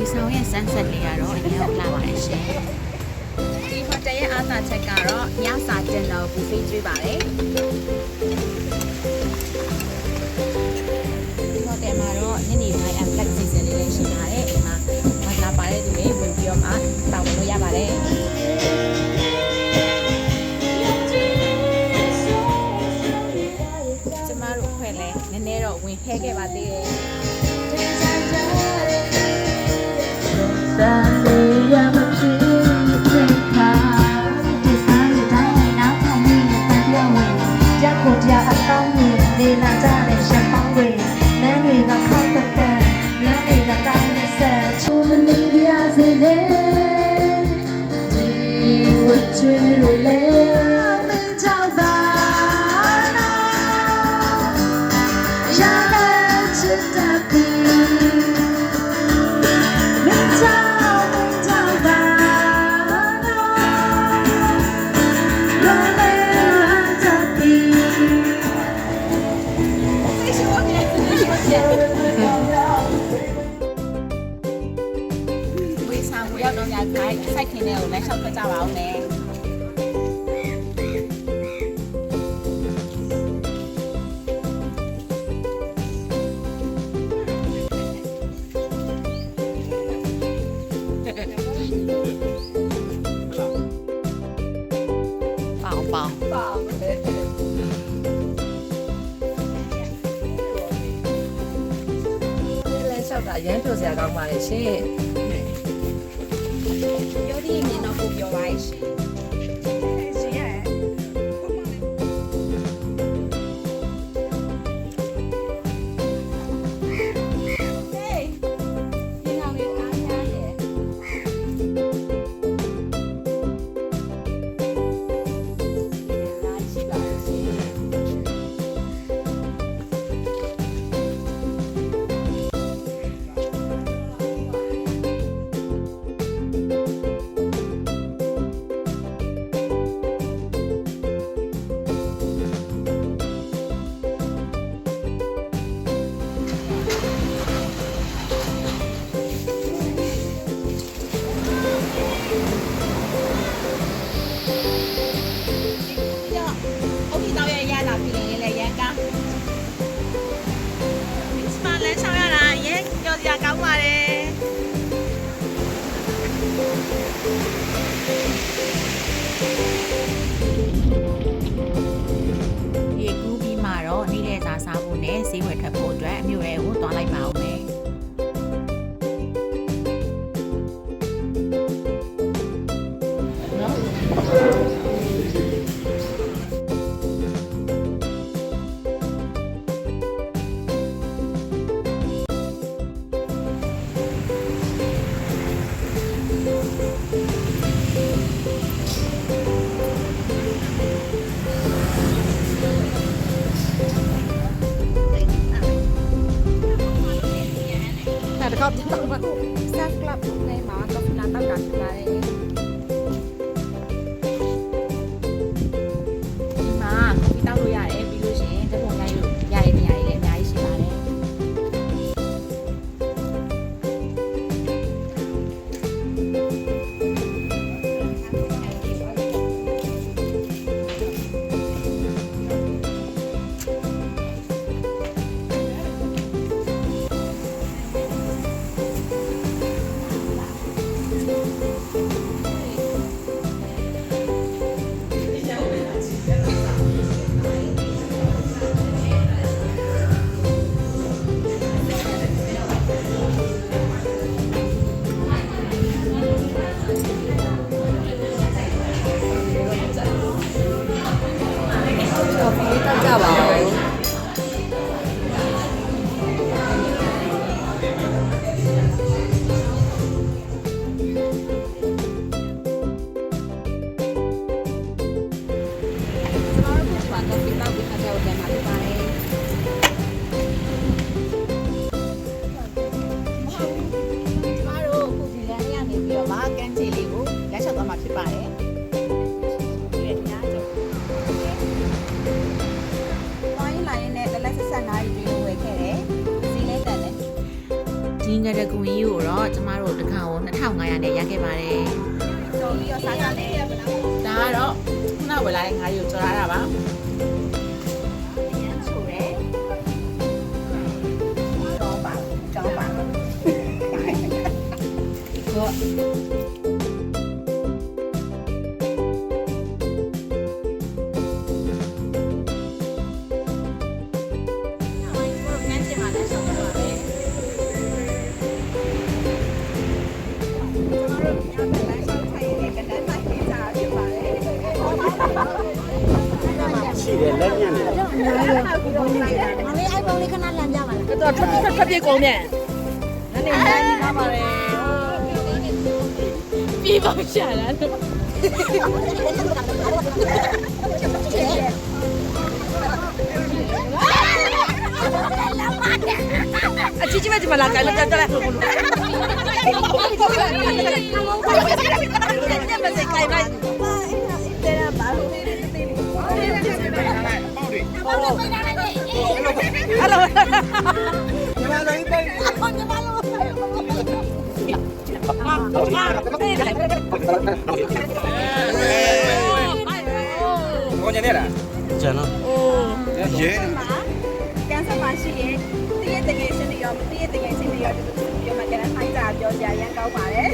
ဝီဆောင်ရဲ့ဆန်းဆက်လေးကတော့အရင်ကလာပါတယ်ရှင်ဒီဟိုတယ်ရဲ့အားသာချက်ကတော့ညစာတင်တော့ဘူဖေးကျွေးပါတယ် 밝히네 오늘 샴푸자 와오네 bảo bảo. Lên sau đại giấy cho già đồng mà để You're the I hope you're right. ဈေးဝယ်ထွက်ဖို့အတွက်အမြို့ရဲကိုသွားလိုက်ပါဦးမယ် Kap. Sa club na yung mga kap na tagat na ဒီငရကူကြီးကိုတော့ကျမတို့တစ်ခါကို2500နဲ့ရခဲ့ပါတယ်ကြော်ပြီးတော့စားစားလေးရပါလားဒါကတော့ခုနဝယ်လာတဲ့ငါးရီကိုကြော်ရတာပါ လက်ညံ့တယ် မောင်လေးအိုက်ဖုန်းလေးခဏလမ်းပြပါလား တော်ထွက်ထွက်ထွက်ပြေးကုန်ပြန်နည်းနည်းနိုင်ပါပါတယ် ပြေးပါရှာလား အချီချီမချီမလာကြလားကြလား ကိုညနေလားကျန်တော့ရဲကန်ဆာမရှိရင်တည့်ရတကယ်ချင်းတွေရောမတည့်ရတကယ်ချင်းတွေရောဒီလိုပြောမှကျန်တဲ့ထိုင်းစာပြောကြရန်ကောင်းပါတယ်